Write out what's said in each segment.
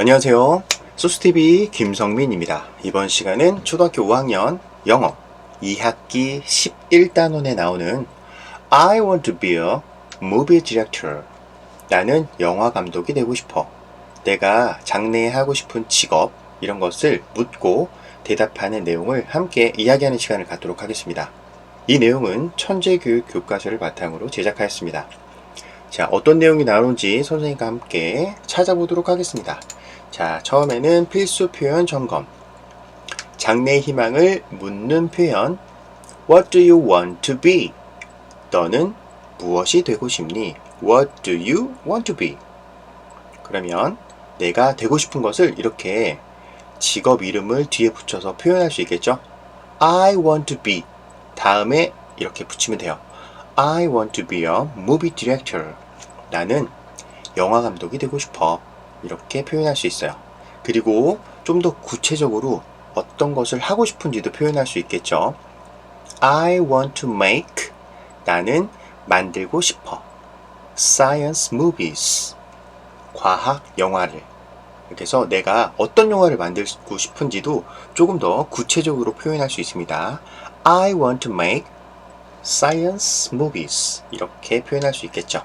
안녕하세요. 소스TV 김성민입니다. 이번 시간은 초등학교 5학년 영어 2학기 11단원에 나오는 I want to be a movie director. 나는 영화 감독이 되고 싶어. 내가 장래에 하고 싶은 직업, 이런 것을 묻고 대답하는 내용을 함께 이야기하는 시간을 갖도록 하겠습니다. 이 내용은 천재교육 교과서를 바탕으로 제작하였습니다. 자, 어떤 내용이 나오는지 선생님과 함께 찾아보도록 하겠습니다. 자, 처음에는 필수 표현 점검. 장래 희망을 묻는 표현. What do you want to be? 너는 무엇이 되고 싶니? What do you want to be? 그러면 내가 되고 싶은 것을 이렇게 직업 이름을 뒤에 붙여서 표현할 수 있겠죠? I want to be. 다음에 이렇게 붙이면 돼요. I want to be a movie director. 나는 영화 감독이 되고 싶어. 이렇게 표현할 수 있어요. 그리고 좀 더 구체적으로 어떤 것을 하고 싶은지도 표현할 수 있겠죠. I want to make. 나는 만들고 싶어. Science movies. 과학 영화를. 그래서 내가 어떤 영화를 만들고 싶은지도 조금 더 구체적으로 표현할 수 있습니다. I want to make science movies. 이렇게 표현할 수 있겠죠.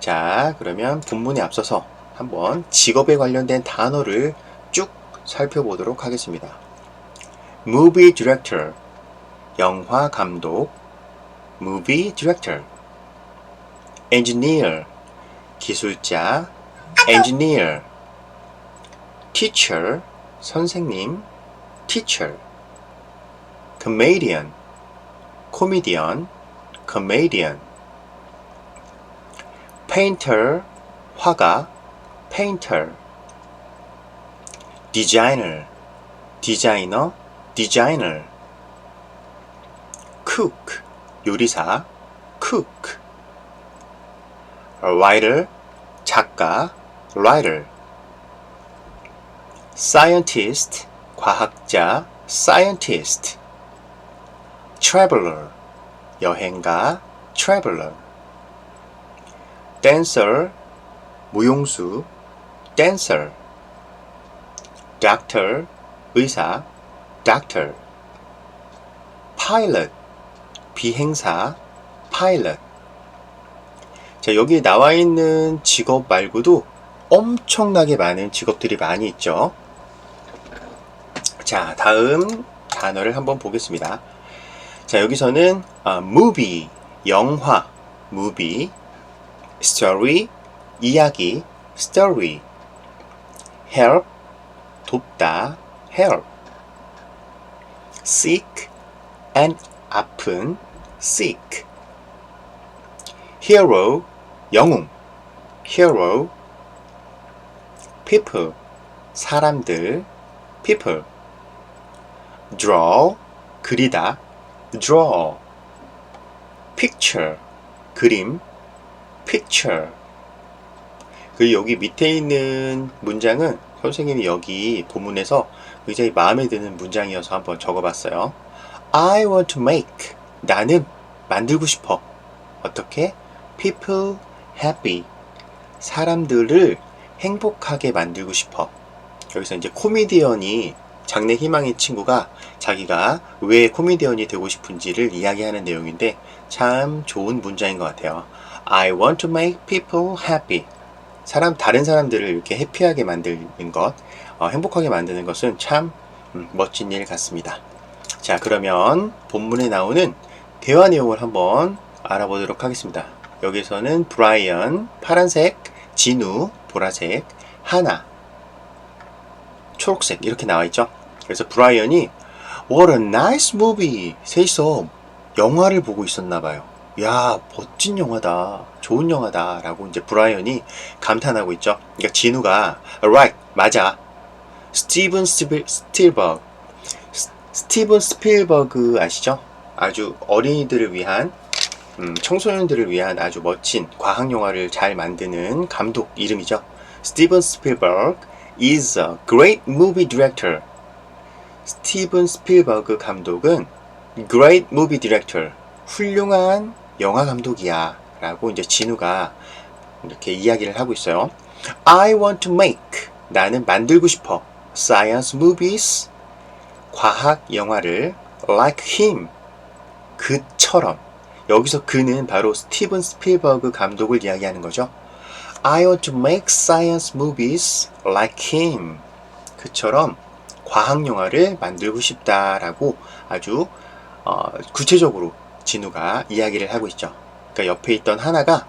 자, 그러면 본문에 앞서서 한번 직업에 관련된 단어를 쭉 살펴보도록 하겠습니다. movie director. 영화 감독. movie director. engineer. 기술자. engineer. teacher. 선생님. teacher. comedian. 코미디언. comedian. painter. 화가. Painter. designer. 디자이너. designer. cook. 요리사. cook. writer. 작가. writer. scientist. 과학자. scientist. traveler. 여행가. traveler. dancer. 무용수. Dancer. doctor. 의사. doctor. pilot. 비행사. pilot. 자, 여기 나와 있는 직업 말고도 엄청나게 많은 직업들이 많이 있죠. 자, 다음 단어를 한번 보겠습니다. 자, 여기서는 아, movie, 영화, movie, story, 이야기, story, help, 돕다, help, sick and 아픈, sick, hero, 영웅, hero, people, 사람들, people, draw, 그리다, draw, picture, 그림, picture. 그 여기 밑에 있는 문장은 선생님이 여기 본문에서 굉장히 마음에 드는 문장이어서 한번 적어봤어요. I want to make. 나는 만들고 싶어. 어떻게? People happy. 사람들을 행복하게 만들고 싶어. 여기서 이제 코미디언이 장래 희망의 친구가 자기가 왜 코미디언이 되고 싶은지를 이야기하는 내용인데 참 좋은 문장인 것 같아요. I want to make people happy. 사람 다른 사람들을 이렇게 해피하게 만드는 것, 어, 행복하게 만드는 것은 참 음, 멋진 일 같습니다. 자, 그러면 본문에 나오는 대화 내용을 한번 알아보도록 하겠습니다. 여기서는 브라이언 파란색, 진우 보라색, 하나 초록색 이렇게 나와 있죠. 그래서 브라이언이 What a nice movie. 셋이서 영화를 보고 있었나 봐요. 야, 멋진 영화다. 좋은 영화다. 라고 이제 브라이언이 감탄하고 있죠. 그러니까 진우가 Right, 맞아. 스티븐 스필, 스틸버그. 스- 스티븐 스필버그 아시죠? 아주 어린이들을 위한 음, 청소년들을 위한 아주 멋진 과학 영화를 잘 만드는 감독 이름이죠. 스티븐 스필버그 is a great movie director. 스티븐 스필버그 감독은 great movie director. 훌륭한 영화 감독이야. 라고 이제 진우가 이렇게 이야기를 하고 있어요. I want to make. 나는 만들고 싶어. Science movies. 과학 영화를 like him. 그처럼. 여기서 그는 바로 스티븐 스필버그 감독을 이야기하는 거죠. I want to make science movies like him. 그처럼 과학 영화를 만들고 싶다라고 아주 어, 구체적으로 진우가 이야기를 하고 있죠. 그러니까 옆에 있던 하나가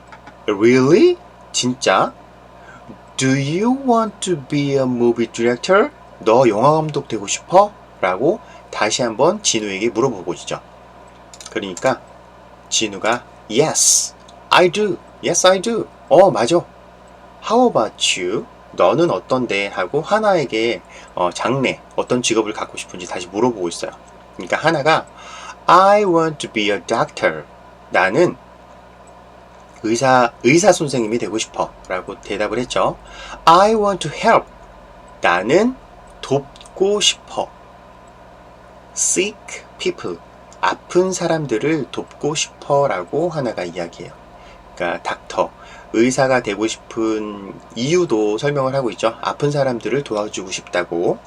Really? 진짜? Do you want to be a movie director? 너 영화 감독 되고 싶어? 라고 다시 한번 진우에게 물어보고 있죠. 그러니까 진우가 Yes, I do. Yes, I do. 어, 맞아. How about you? 너는 어떤데? 하고 하나에게 어, 장래, 어떤 직업을 갖고 싶은지 다시 물어보고 있어요. 그러니까 하나가 I want to be a doctor. 나는 의사, 의사 선생님이 되고 싶어. 라고 대답을 했죠. I want to help. 나는 돕고 싶어. sick people. 아픈 사람들을 돕고 싶어. 라고 하나가 이야기해요. 그러니까 닥터. 의사가 되고 싶은 이유도 설명을 하고 있죠. 아픈 사람들을 도와주고 싶다고.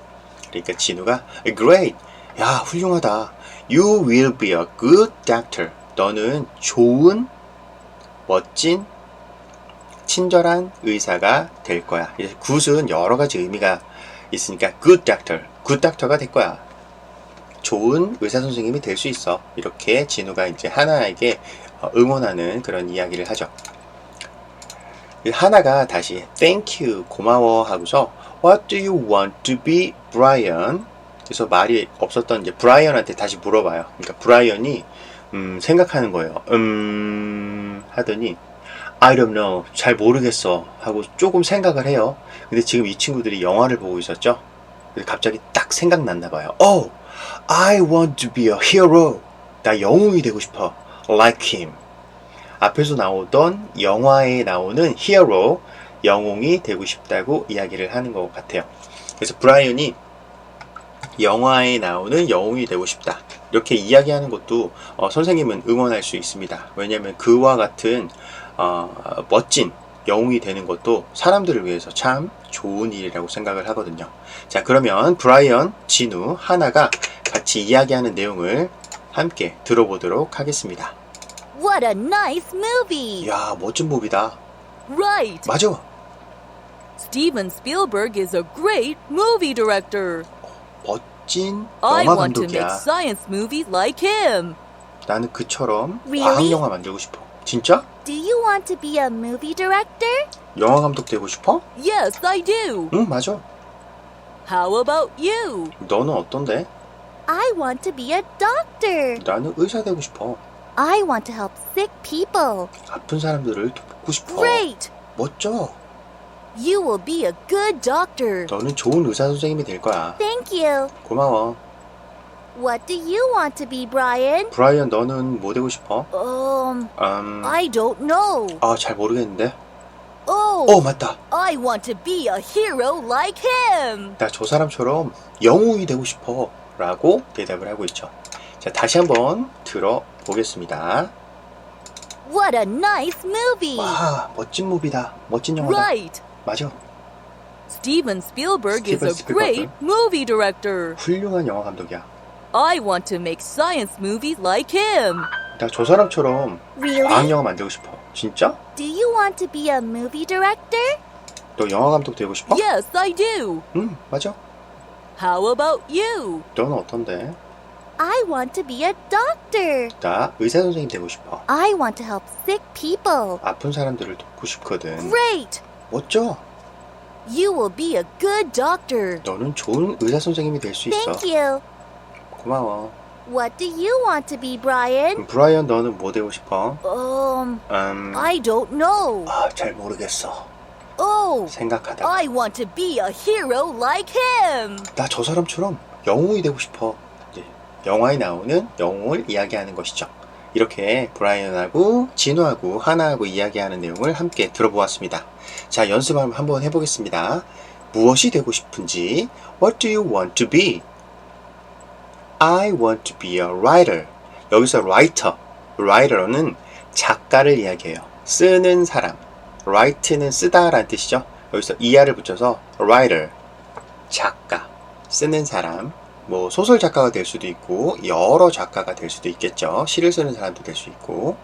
그러니까 진우가 great. 야, 훌륭하다. You will be a good doctor. 너는 좋은 멋진 친절한 의사가 될 거야. 굿은 여러 가지 의미가 있으니까 good doctor, good doctor가 될 거야. 좋은 의사 선생님이 될 수 있어. 이렇게 진우가 이제 하나에게 어, 응원하는 그런 이야기를 하죠. 하나가 다시 thank you 고마워 하고서 what do you want to be Brian 그래서 말이 없었던 이제 브라이언한테 다시 물어봐요. 그러니까 브라이언이 음, 생각하는 거예요. 음 하더니 I don't know 잘 모르겠어 하고 조금 생각을 해요. 근데 지금 이 친구들이 영화를 보고 있었죠. 갑자기 딱 생각났나 봐요. Oh, I want to be a hero. 나 영웅이 되고 싶어. Like him. 앞에서 나오던 영화에 나오는 히어로 영웅이 되고 싶다고 이야기를 하는 것 같아요. 그래서 브라이언이 영화에 나오는 영웅이 되고 싶다. 이렇게 이야기하는 것도 어, 선생님은 응원할 수 있습니다. 왜냐하면 그와 같은 어, 멋진 영웅이 되는 것도 사람들을 위해서 참 좋은 일이라고 생각을 하거든요. 자, 그러면 브라이언, 진우, 하나가 같이 이야기하는 내용을 함께 들어보도록 하겠습니다. What a nice movie! 이야, 멋진 무비다. Right! 맞아. Steven Spielberg is a great movie director. 멋진 I 영화 want to make 감독이야. science movies like him. 나는 그처럼 Really? 과학 영화 만들고 싶어. 진짜? Do you want to be a movie director? 영화 감독 되고 싶어? Yes, I do. 응, 맞아. How about you? 너는 어떤데? I want to be a doctor. 나는 의사 되고 싶어. I want to help sick people. 아픈 사람들을 돕고 싶어. Great! 멋져. You will be a good doctor. 너는 좋은 의사 선생님이 될 거야. Thank you. 고마워. What do you want to be, Brian? 브라이언, 너는 뭐 되고 싶어? Um, 음, I don't know. 아, 잘 모르겠는데. Oh, 어, 맞다. I want to be a hero like him. 나 저 사람처럼 영웅이 되고 싶어. 라고 대답을 하고 있죠. 자, 다시 한번 들어보겠습니다. What a nice movie. 와, 멋진 무비다. 멋진 영화다. Right. 맞아. Steven Spielberg is Steven a great movie director. 훌륭한 영화 감독이야. I want to make science movies like him. 나 저 사람처럼 과학 Really? 영화 만들고 싶어. 진짜? Do you want to be a movie director? 너 영화 감독 되고 싶어? Yes, I do. 응, 맞아. How about you? 너는 어떤데? I want to be a doctor. 나 의사 선생님 되고 싶어. I want to help sick people. 아픈 사람들을 돕고 싶거든. Great. 멋져. You will be a good doctor. 너는 좋은 의사 선생님이 될 수 있어. Thank you. 고마워. What do you want to be, Brian? 그럼 브라이언 너는 뭐 되고 싶어? Um, 음, I don't know. 아, 잘 모르겠어. Oh, 생각하다. I want to be a hero like him. 나 저 사람처럼 영웅이 되고 싶어. 이제 영화에 나오는 영웅을 이야기하는 것이죠. 이렇게 브라이언하고 진우하고 하나하고 이야기하는 내용을 함께 들어보았습니다. 자, 연습 한번 해보겠습니다. 무엇이 되고 싶은지 What do you want to be? I want to be a writer. 여기서 writer, writer는 작가를 이야기해요. 쓰는 사람. write는 쓰다라는 뜻이죠. 여기서 er를 붙여서 writer 작가 쓰는 사람 뭐 소설 작가가 될 수도 있고 여러 작가가 될 수도 있겠죠. 시를 쓰는 사람도 될 수 있고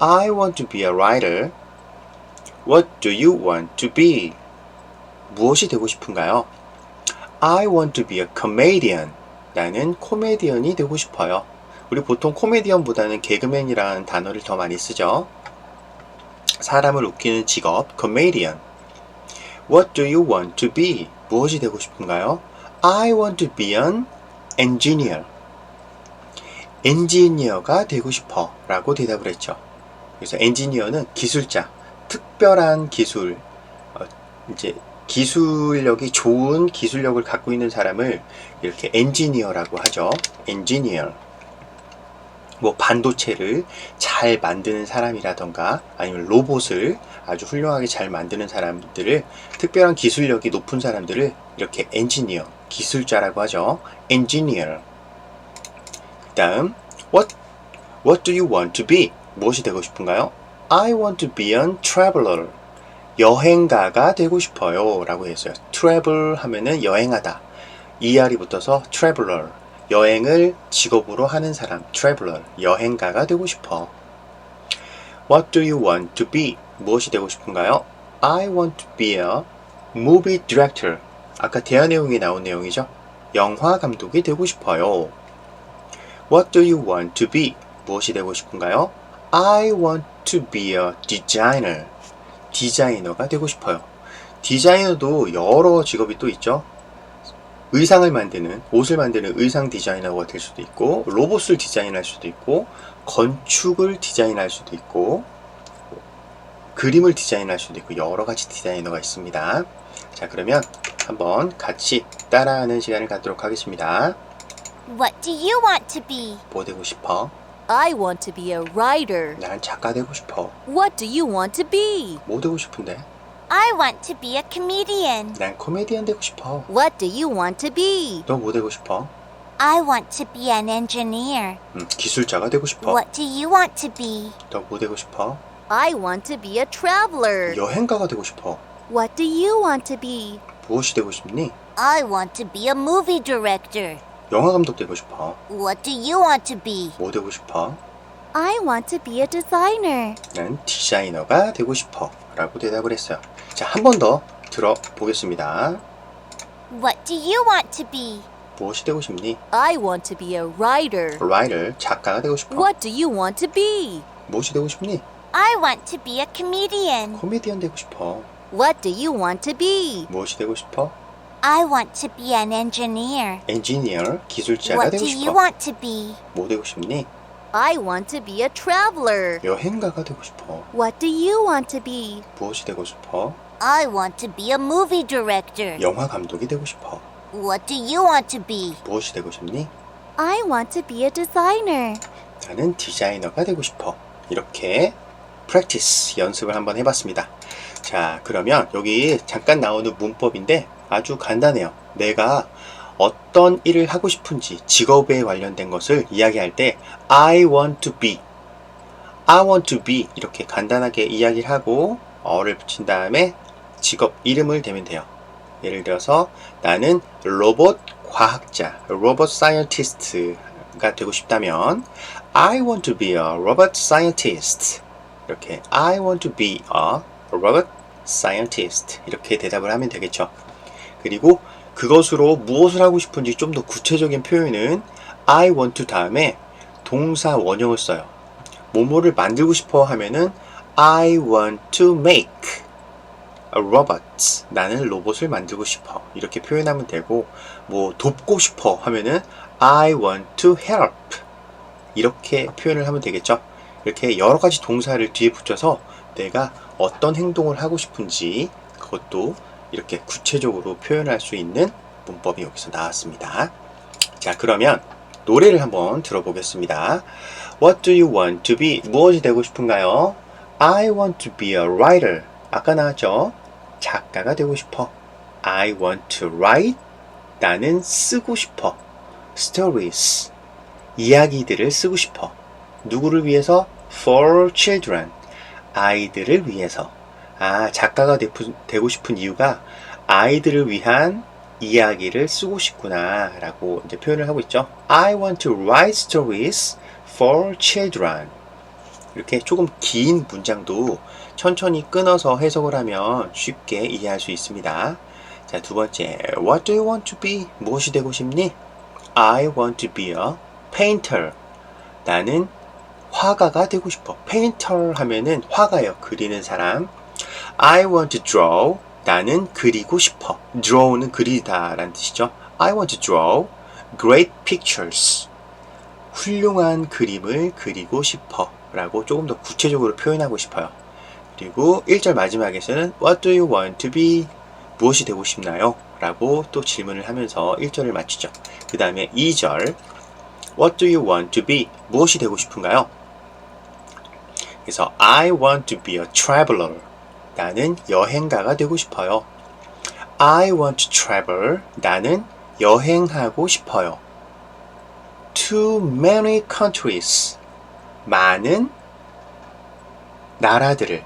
I want to be a writer. What do you want to be? 무엇이 되고 싶은가요? I want to be a comedian. 나는 코미디언이 되고 싶어요. 우리 보통 코미디언보다는 개그맨이라는 단어를 더 많이 쓰죠. 사람을 웃기는 직업, comedian. What do you want to be? 무엇이 되고 싶은가요? I want to be an engineer. 엔지니어가 되고 싶어 라고 대답을 했죠. 그래서 엔지니어는 기술자, 특별한 기술, 어, 이제 기술력이 좋은 기술력을 갖고 있는 사람을 이렇게 엔지니어라고 하죠. 엔지니어. 뭐 반도체를 잘 만드는 사람이라던가 아니면 로봇을 아주 훌륭하게 잘 만드는 사람들을 특별한 기술력이 높은 사람들을 이렇게 엔지니어, 기술자라고 하죠. 엔지니어. 그다음 what what do you want to be? 무엇이 되고 싶은가요? I want to be an traveler. 여행가가 되고 싶어요. 라고 했어요. travel 하면은 여행하다. er이 붙어서 traveler. 여행을 직업으로 하는 사람. traveler. 여행가가 되고 싶어. What do you want to be? 무엇이 되고 싶은가요? I want to be a movie director. 아까 대화 내용이 나온 내용이죠. 영화 감독이 되고 싶어요. What do you want to be? 무엇이 되고 싶은가요? I want to be a designer. 디자이너가 되고 싶어요. 디자이너도 여러 직업이 또 있죠. 의상을 만드는, 옷을 만드는 의상 디자이너가 될 수도 있고, 로봇을 디자인할 수도 있고, 건축을 디자인할 수도 있고, 그림을 디자인할 수도 있고, 여러 가지 디자이너가 있습니다. 자, 그러면 한번 같이 따라하는 시간을 갖도록 하겠습니다. What do you want to be? 뭐 되고 싶어? I want to be a writer. 난 작가 되고 싶어. What do you want to be? 뭐 되고 싶은데? I want to be a comedian. 난 코미디언 되고 싶어. What do you want to be? 너 뭐 되고 싶어? I want to be an engineer. 음, 기술자가 되고 싶어. What do you want to be? 너 뭐 되고 싶어? I want to be a traveler. 여행가가 되고 싶어. What do you want to be? 무엇이 되고 싶니? I want to be a movie director. 영화 감독 되고 싶어. What do you want to be? 뭐 되고 싶어? I want to be a designer. 난 디자이너가 되고 싶어. 라고 대답을 했어요. 자, 한 번 더 들어보겠습니다. What do you want to be? 무엇이 되고 싶니? I want to be a writer. 라이터, 작가가 되고 싶어. What do you want to be? 무엇이 되고 싶니? I want to be a comedian. 코미디언 되고 싶어. What do you want to be? 무엇이 되고 싶어? I want to be an engineer. 엔지니어, 기술자가 What 되고 do you 싶어. want to be? 뭐 되고 싶니? I want to be a traveler. 여행가가 되고 싶어. What do you want to be? 무엇이 되고 싶어? I want to be a movie director. 영화 감독이 되고 싶어. What do you want to be? 무엇이 되고 싶니? I want to be a designer. 나는 디자이너가 되고 싶어. 이렇게 프랙티스 연습을 한번 해봤습니다. 자, 그러면 여기 잠깐 나오는 문법인데 아주 간단해요. 내가 어떤 일을 하고 싶은지 직업에 관련된 것을 이야기할 때 I want to be, I want to be 이렇게 간단하게 이야기를 하고 어를 붙인 다음에 직업 이름을 대면 돼요. 예를 들어서 나는 로봇 과학자, 로봇 사이언티스트가 되고 싶다면 I want to be a robot scientist. 이렇게 I want to be a robot scientist. 이렇게 대답을 하면 되겠죠. 그리고 그것으로 무엇을 하고 싶은지 좀 더 구체적인 표현은 I want to 다음에 동사 원형을 써요. 뭐뭐를 만들고 싶어 하면은 I want to make a robot. 나는 로봇을 만들고 싶어. 이렇게 표현하면 되고, 뭐 돕고 싶어 하면은 I want to help. 이렇게 표현을 하면 되겠죠. 이렇게 여러 가지 동사를 뒤에 붙여서 내가 어떤 행동을 하고 싶은지 그것도 이렇게 구체적으로 표현할 수 있는 문법이 여기서 나왔습니다. 자, 그러면 노래를 한번 들어보겠습니다. What do you want to be? 무엇이 되고 싶은가요? I want to be a writer. 아까 나왔죠? 작가가 되고 싶어. I want to write. 나는 쓰고 싶어. Stories. 이야기들을 쓰고 싶어. 누구를 위해서? For children. 아이들을 위해서. 아, 작가가 되, 되고 싶은 이유가 아이들을 위한 이야기를 쓰고 싶구나 라고 이제 표현을 하고 있죠. I want to write stories for children. 이렇게 조금 긴 문장도 천천히 끊어서 해석을 하면 쉽게 이해할 수 있습니다. 자, 두 번째. What do you want to be? 무엇이 되고 싶니? I want to be a painter. 나는 화가가 되고 싶어. painter 하면은 화가요. 그리는 사람. I want to draw. 나는 그리고 싶어. draw는 그리다 라는 뜻이죠. I want to draw great pictures. 훌륭한 그림을 그리고 싶어. 라고 조금 더 구체적으로 표현하고 싶어요. 그리고 1절 마지막에서는 What do you want to be? 무엇이 되고 싶나요? 라고 또 질문을 하면서 1절을 맞추죠. 그 다음에 2절 What do you want to be? 무엇이 되고 싶은가요? 그래서 I want to be a traveler. 나는 여행가가 되고 싶어요. I want to travel. 나는 여행하고 싶어요. To many countries. 많은 나라들을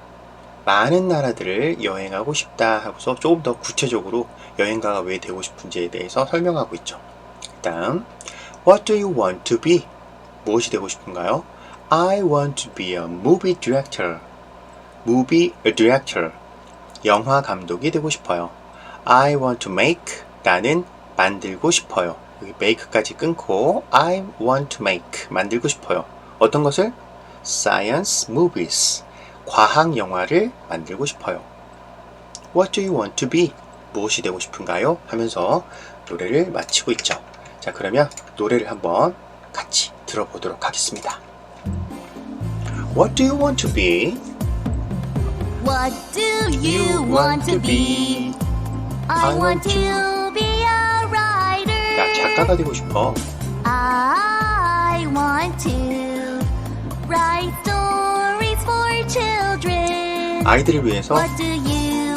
많은 나라들을 여행하고 싶다 하고서 조금 더 구체적으로 여행가가 왜 되고 싶은지에 대해서 설명하고 있죠. 다음 What do you want to be? 무엇이 되고 싶은가요? I want to be a movie director. movie director. 영화 감독이 되고 싶어요. I want to make. 나는 만들고 싶어요. 여기 make까지 끊고 I want to make. 만들고 싶어요. 어떤 것을? Science movies. 과학 영화를 만들고 싶어요. What do you want to be? 무엇이 되고 싶은가요? 하면서 노래를 마치고 있죠. 자, 그러면 노래를 한번 같이 들어보도록 하겠습니다. What do you want to be? What do you want to be? I want to be a writer. 나 작가가 되고 싶어. I want to write stories for children. 아이들을 위해서 What do you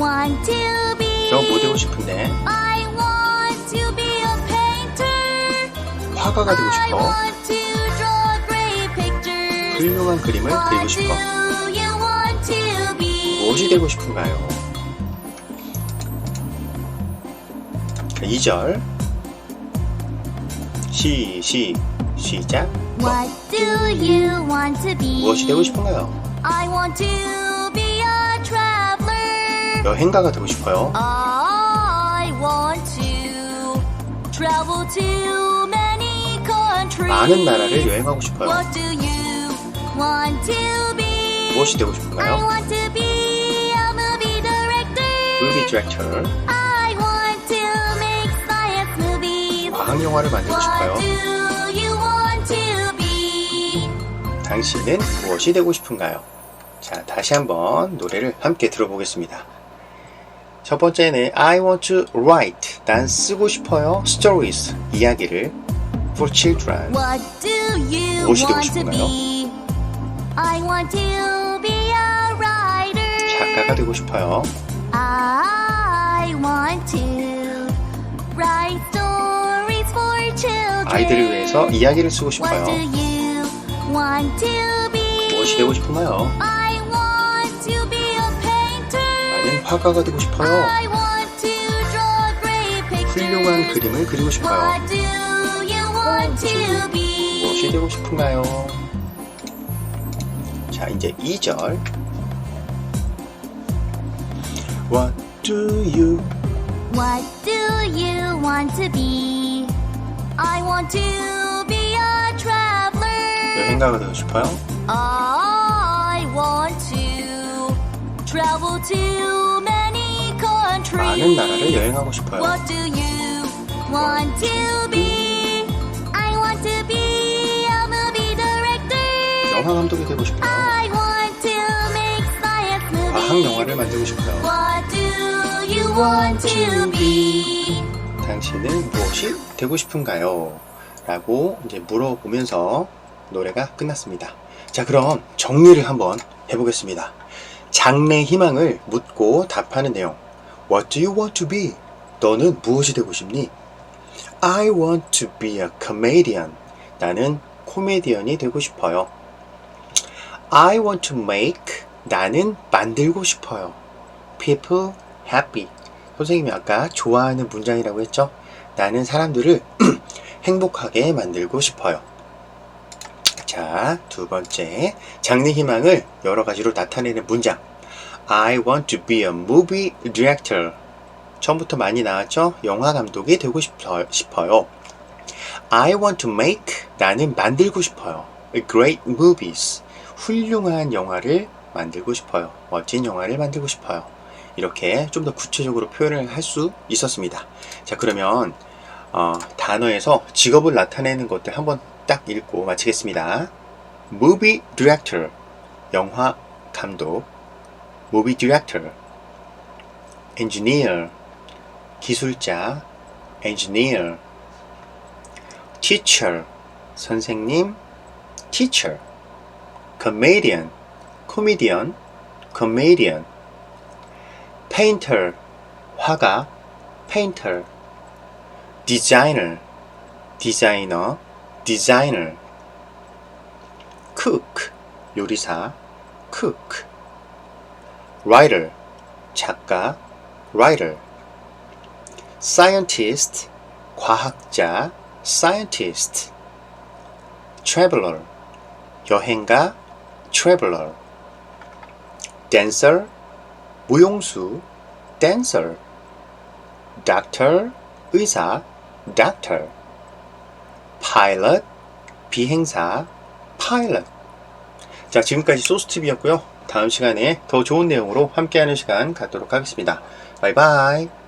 want to be? 너뭐 되고 싶은데? I want to be a painter. 화가가 되고 싶어. 훌륭한 그림을 그리고 What 싶어. do you want to be? 무엇이 되고 싶은가요? 자, 2절. 시, 시, 시작. What do you want to be? 무엇이 되고 싶은가요? I want to be a traveler. 여행가가 되고 싶어요. I want to travel to many countries. 많은 나라를 여행하고 싶어요. What do you want to be? 무엇이 되고 I 싶은가요? want to be a movie director. movie director. I want to make science movies. 과학 영화를 만들고 싶어요. What do you want to be? 당신은 무엇이 되고 싶은가요? 자, 다시 한번 노래를 함께 들어보겠습니다. 첫 번째는 I want to write. 난 쓰고 싶어요. stories. 이야기를 for children. What do you 무엇이 되고 want to 싶은가요? I want to be a writer. 작가가 되고 싶어요. I want to write stories for children. 아이들을 위해서 이야기를 쓰고 What 싶어요. do you want to be? 무엇이 되고 싶은가요? I want to be a painter. 나는 화가가 되고 싶어요. I want to draw great pictures. 훌륭한 그림을 그리고 싶어요. What do you want to be? 무엇이 되고 싶은가요? 자, 이제 2절. What do you What do you want to be? I want to be a traveler. 여행가가 되고 싶어요? I want to travel to many countries. 많은 나라를 여행하고 싶어요. What do you want to be? 영화 감독이 되고 싶어요. 과학 영화를 만들고 싶어요. What do you want to be? 당신은 무엇이 되고 싶은가요? 라고 이제 물어보면서 노래가 끝났습니다. 자, 그럼 정리를 한번 해보겠습니다. 장래 희망을 묻고 답하는 내용. What do you want to be? 너는 무엇이 되고 싶니? I want to be a comedian. 나는 코미디언이 되고 싶어요. I want to make. 나는 만들고 싶어요. people happy. 선생님이 아까 좋아하는 문장이라고 했죠? 나는 사람들을 행복하게 만들고 싶어요. 자, 두 번째. 장래 희망을 여러 가지로 나타내는 문장. I want to be a movie director. 처음부터 많이 나왔죠? 영화 감독이 되고 싶어, 싶어요. I want to make. 나는 만들고 싶어요. great movies. 훌륭한 영화를 만들고 싶어요. 멋진 영화를 만들고 싶어요. 이렇게 좀 더 구체적으로 표현을 할 수 있었습니다. 자, 그러면 어, 단어에서 직업을 나타내는 것들 한번 딱 읽고 마치겠습니다. Movie director, 영화 감독. Movie director. Engineer, 기술자. Engineer. Teacher, 선생님. Teacher. Comedian, comedian. Comedian. Painter, 화가. Painter. designer, 디자이너, designer, cook, 요리사, cook, writer, 작가, writer, scientist, 과학자, scientist, traveler, 여행가, traveler, dancer, 무용수, dancer, doctor, 의사, doctor, pilot, 비행사, pilot. 자, 지금까지 소스TV였고요. 다음 시간에 더 좋은 내용으로 함께하는 시간 갖도록 하겠습니다. 바이바이.